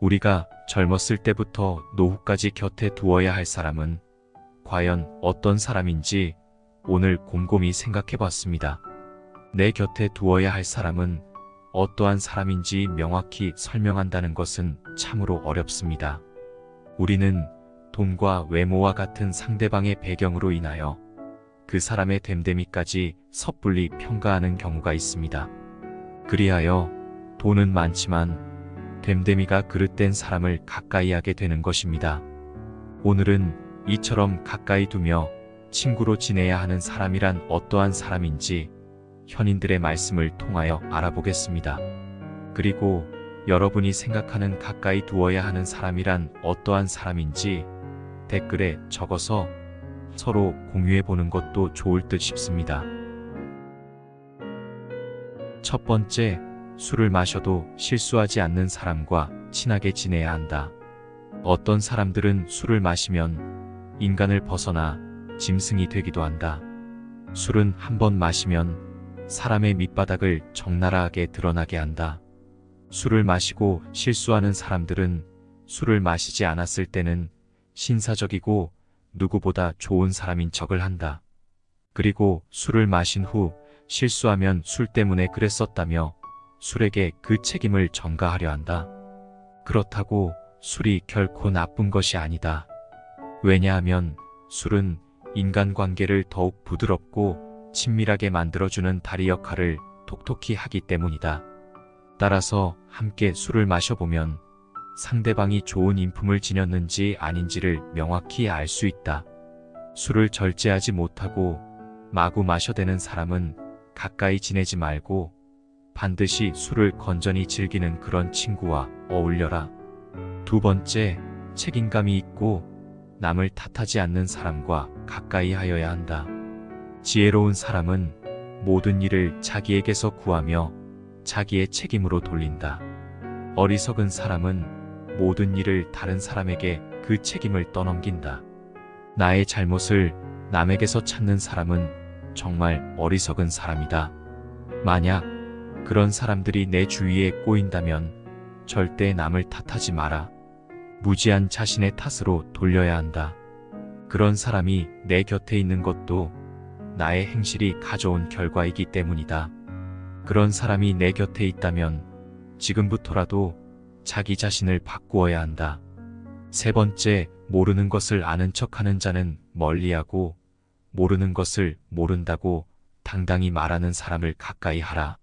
우리가 젊었을 때부터 노후까지 곁에 두어야 할 사람은 과연 어떤 사람인지 오늘 곰곰이 생각해 봤습니다. 내 곁에 두어야 할 사람은 어떠한 사람인지 명확히 설명한다는 것은 참으로 어렵습니다. 우리는 돈과 외모와 같은 상대방의 배경으로 인하여 그 사람의 됨됨이까지 섣불리 평가하는 경우가 있습니다. 그리하여 돈은 많지만 됨됨이가 그릇된 사람을 가까이 하게 되는 것입니다. 오늘은 이처럼 가까이 두며 친구로 지내야 하는 사람이란 어떠한 사람인지 현인들의 말씀을 통하여 알아보겠습니다. 그리고 여러분이 생각하는 가까이 두어야 하는 사람이란 어떠한 사람인지 댓글에 적어서 서로 공유해 보는 것도 좋을 듯 싶습니다. 첫 번째, 술을 마셔도 실수하지 않는 사람과 친하게 지내야 한다. 어떤 사람들은 술을 마시면 인간을 벗어나 짐승이 되기도 한다. 술은 한 번 마시면 사람의 밑바닥을 적나라하게 드러나게 한다. 술을 마시고 실수하는 사람들은 술을 마시지 않았을 때는 신사적이고 누구보다 좋은 사람인 척을 한다. 그리고 술을 마신 후 실수하면 술 때문에 그랬었다며 술에게 그 책임을 전가하려 한다. 그렇다고 술이 결코 나쁜 것이 아니다. 왜냐하면 술은 인간관계를 더욱 부드럽고 친밀하게 만들어주는 다리 역할을 톡톡히 하기 때문이다. 따라서 함께 술을 마셔보면 상대방이 좋은 인품을 지녔는지 아닌지를 명확히 알 수 있다. 술을 절제하지 못하고 마구 마셔대는 사람은 가까이 지내지 말고 반드시 술을 건전히 즐기는 그런 친구와 어울려라. 두 번째, 책임감이 있고 남을 탓하지 않는 사람과 가까이 하여야 한다. 지혜로운 사람은 모든 일을 자기에게서 구하며 자기의 책임으로 돌린다. 어리석은 사람은 모든 일을 다른 사람에게 그 책임을 떠넘긴다. 나의 잘못을 남에게서 찾는 사람은 정말 어리석은 사람이다. 만약 그런 사람들이 내 주위에 꼬인다면 절대 남을 탓하지 마라. 무지한 자신의 탓으로 돌려야 한다. 그런 사람이 내 곁에 있는 것도 나의 행실이 가져온 결과이기 때문이다. 그런 사람이 내 곁에 있다면 지금부터라도 자기 자신을 바꾸어야 한다. 세 번째, 모르는 것을 아는 척하는 자는 멀리하고 모르는 것을 모른다고 당당히 말하는 사람을 가까이 하라.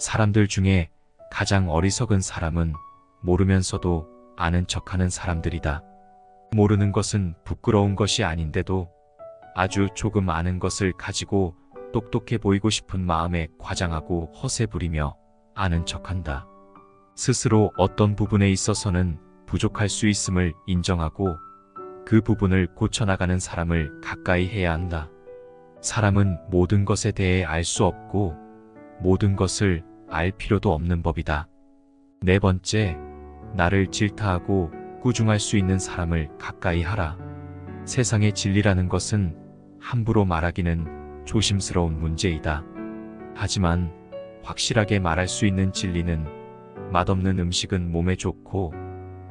사람들 중에 가장 어리석은 사람은 모르면서도 아는 척하는 사람들이다. 모르는 것은 부끄러운 것이 아닌데도 아주 조금 아는 것을 가지고 똑똑해 보이고 싶은 마음에 과장하고 허세 부리며 아는 척한다. 스스로 어떤 부분에 있어서는 부족할 수 있음을 인정하고 그 부분을 고쳐나가는 사람을 가까이 해야 한다. 사람은 모든 것에 대해 알 수 없고 모든 것을 알 필요도 없는 법이다. 네 번째, 나를 질타하고 꾸중할 수 있는 사람을 가까이 하라. 세상의 진리라는 것은 함부로 말하기는 조심스러운 문제이다. 하지만 확실하게 말할 수 있는 진리는 맛없는 음식은 몸에 좋고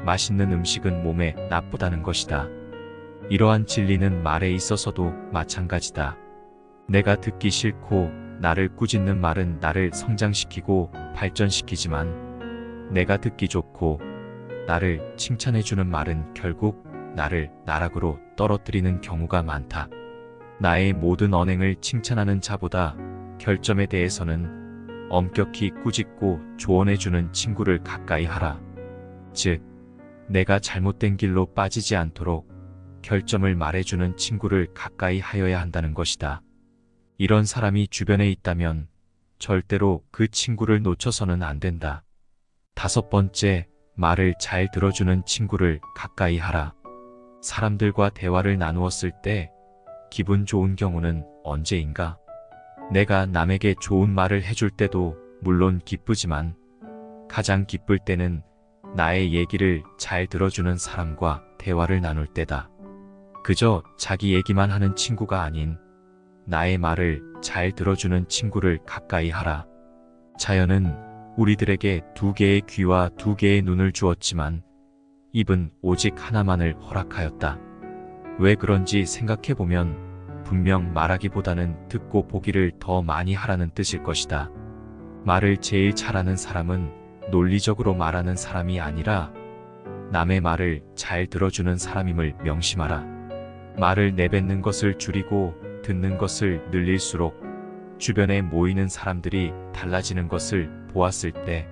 맛있는 음식은 몸에 나쁘다는 것이다. 이러한 진리는 말에 있어서도 마찬가지다. 내가 듣기 싫고 나를 꾸짖는 말은 나를 성장시키고 발전시키지만 내가 듣기 좋고 나를 칭찬해주는 말은 결국 나를 나락으로 떨어뜨리는 경우가 많다. 나의 모든 언행을 칭찬하는 자보다 결점에 대해서는 엄격히 꾸짖고 조언해주는 친구를 가까이 하라. 즉, 내가 잘못된 길로 빠지지 않도록 결점을 말해주는 친구를 가까이 하여야 한다는 것이다. 이런 사람이 주변에 있다면 절대로 그 친구를 놓쳐서는 안 된다. 다섯 번째, 말을 잘 들어주는 친구를 가까이 하라. 사람들과 대화를 나누었을 때 기분 좋은 경우는 언제인가? 내가 남에게 좋은 말을 해줄 때도 물론 기쁘지만 가장 기쁠 때는 나의 얘기를 잘 들어주는 사람과 대화를 나눌 때다. 그저 자기 얘기만 하는 친구가 아닌 나의 말을 잘 들어주는 친구를 가까이 하라. 자연은 우리들에게 두 개의 귀와 두 개의 눈을 주었지만 입은 오직 하나만을 허락하였다. 왜 그런지 생각해보면 분명 말하기보다는 듣고 보기를 더 많이 하라는 뜻일 것이다. 말을 제일 잘하는 사람은 논리적으로 말하는 사람이 아니라 남의 말을 잘 들어주는 사람임을 명심하라. 말을 내뱉는 것을 줄이고 듣는 것을 늘릴수록 주변에 모이는 사람들이 달라지는 것을 보았을 때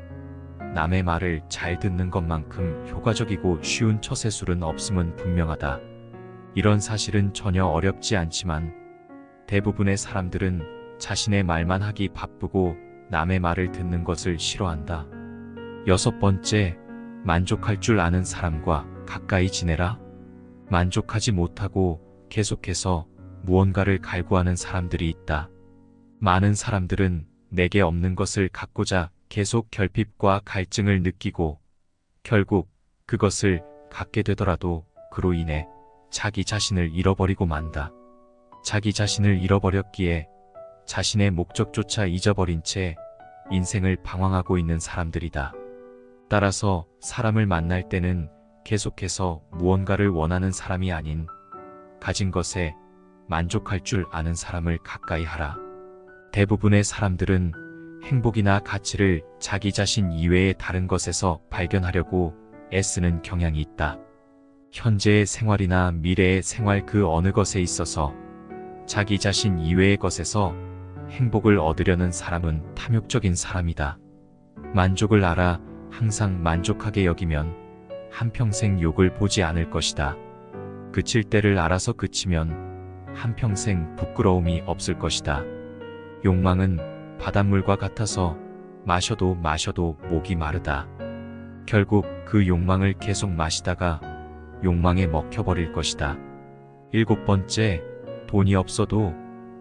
남의 말을 잘 듣는 것만큼 효과적이고 쉬운 처세술은 없음은 분명하다. 이런 사실은 전혀 어렵지 않지만 대부분의 사람들은 자신의 말만 하기 바쁘고 남의 말을 듣는 것을 싫어한다. 여섯 번째, 만족할 줄 아는 사람과 가까이 지내라. 만족하지 못하고 계속해서 무언가를 갈구하는 사람들이 있다. 많은 사람들은 내게 없는 것을 갖고자 계속 결핍과 갈증을 느끼고 결국 그것을 갖게 되더라도 그로 인해 자기 자신을 잃어버리고 만다. 자기 자신을 잃어버렸기에 자신의 목적조차 잊어버린 채 인생을 방황하고 있는 사람들이다. 따라서 사람을 만날 때는 계속해서 무언가를 원하는 사람이 아닌 가진 것에 만족할 줄 아는 사람을 가까이 하라. 대부분의 사람들은 행복이나 가치를 자기 자신 이외의 다른 것에서 발견하려고 애쓰는 경향이 있다. 현재의 생활이나 미래의 생활 그 어느 것에 있어서 자기 자신 이외의 것에서 행복을 얻으려는 사람은 탐욕적인 사람이다. 만족을 알아 항상 만족하게 여기면 한평생 욕을 보지 않을 것이다. 그칠 때를 알아서 그치면 한평생 부끄러움이 없을 것이다. 욕망은 바닷물과 같아서 마셔도 마셔도 목이 마르다. 결국 그 욕망을 계속 마시다가 욕망에 먹혀버릴 것이다. 일곱 번째, 돈이 없어도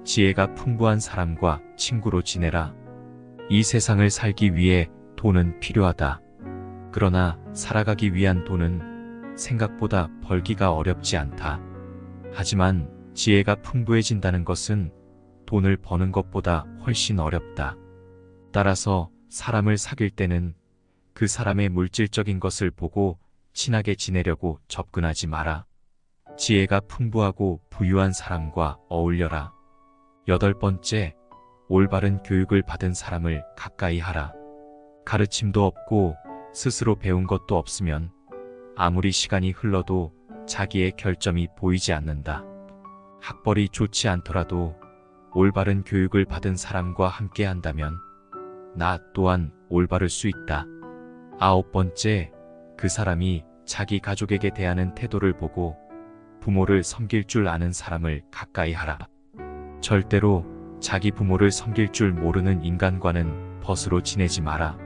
지혜가 풍부한 사람과 친구로 지내라. 이 세상을 살기 위해 돈은 필요하다. 그러나 살아가기 위한 돈은 생각보다 벌기가 어렵지 않다. 하지만 지혜가 풍부해진다는 것은 돈을 버는 것보다 훨씬 어렵다. 따라서 사람을 사귈 때는 그 사람의 물질적인 것을 보고 친하게 지내려고 접근하지 마라. 지혜가 풍부하고 부유한 사람과 어울려라. 여덟 번째, 올바른 교육을 받은 사람을 가까이 하라. 가르침도 없고 스스로 배운 것도 없으면 아무리 시간이 흘러도 자기의 결점이 보이지 않는다. 학벌이 좋지 않더라도 올바른 교육을 받은 사람과 함께 한다면 나 또한 올바를 수 있다. 아홉 번째, 그 사람이 자기 가족에게 대하는 태도를 보고 부모를 섬길 줄 아는 사람을 가까이 하라. 절대로 자기 부모를 섬길 줄 모르는 인간과는 벗으로 지내지 마라.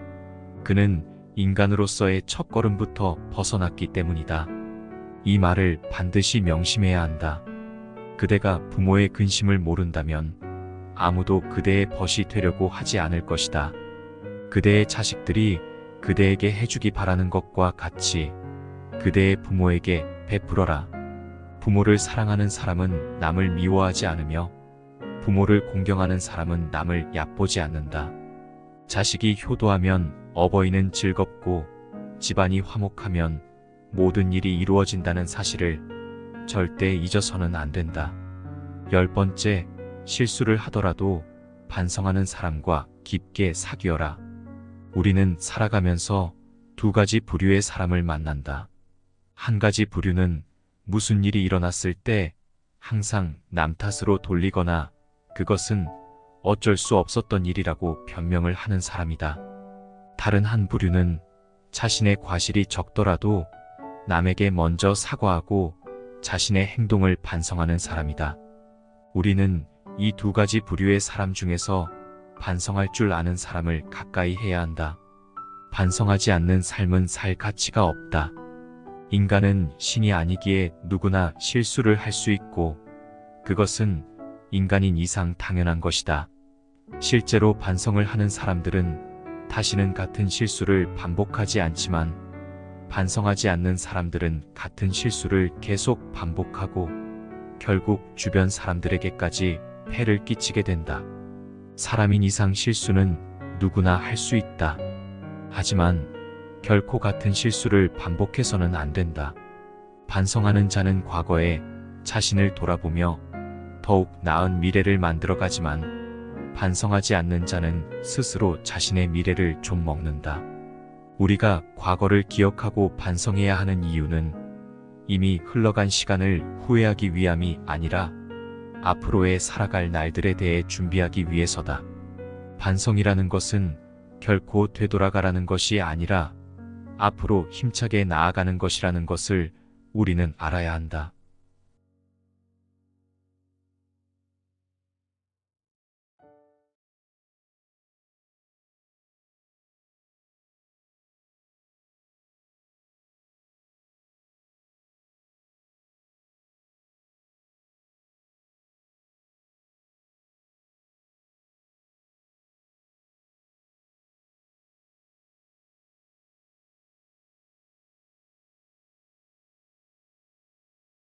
그는 인간으로서의 첫 걸음부터 벗어났기 때문이다. 이 말을 반드시 명심해야 한다. 그대가 부모의 근심을 모른다면 아무도 그대의 벗이 되려고 하지 않을 것이다. 그대의 자식들이 그대에게 해주기 바라는 것과 같이 그대의 부모에게 베풀어라. 부모를 사랑하는 사람은 남을 미워하지 않으며 부모를 공경하는 사람은 남을 얕보지 않는다. 자식이 효도하면 어버이는 즐겁고 집안이 화목하면 모든 일이 이루어진다는 사실을 절대 잊어서는 안 된다. 열 번째, 실수를 하더라도 반성하는 사람과 깊게 사귀어라. 우리는 살아가면서 두 가지 부류의 사람을 만난다. 한 가지 부류는 무슨 일이 일어났을 때 항상 남 탓으로 돌리거나 그것은 어쩔 수 없었던 일이라고 변명을 하는 사람이다. 다른 한 부류는 자신의 과실이 적더라도 남에게 먼저 사과하고 자신의 행동을 반성하는 사람이다. 우리는 이 두 가지 부류의 사람 중에서 반성할 줄 아는 사람을 가까이 해야 한다. 반성하지 않는 삶은 살 가치가 없다. 인간은 신이 아니기에 누구나 실수를 할 수 있고 그것은 인간인 이상 당연한 것이다. 실제로 반성을 하는 사람들은 다시는 같은 실수를 반복하지 않지만 반성하지 않는 사람들은 같은 실수를 계속 반복하고 결국 주변 사람들에게까지 해를 끼치게 된다. 사람인 이상 실수는 누구나 할 수 있다. 하지만 결코 같은 실수를 반복해서는 안 된다. 반성하는 자는 과거에 자신을 돌아보며 더욱 나은 미래를 만들어가지만 반성하지 않는 자는 스스로 자신의 미래를 좀 먹는다. 우리가 과거를 기억하고 반성해야 하는 이유는 이미 흘러간 시간을 후회하기 위함이 아니라 앞으로의 살아갈 날들에 대해 준비하기 위해서다. 반성이라는 것은 결코 되돌아가라는 것이 아니라 앞으로 힘차게 나아가는 것이라는 것을 우리는 알아야 한다.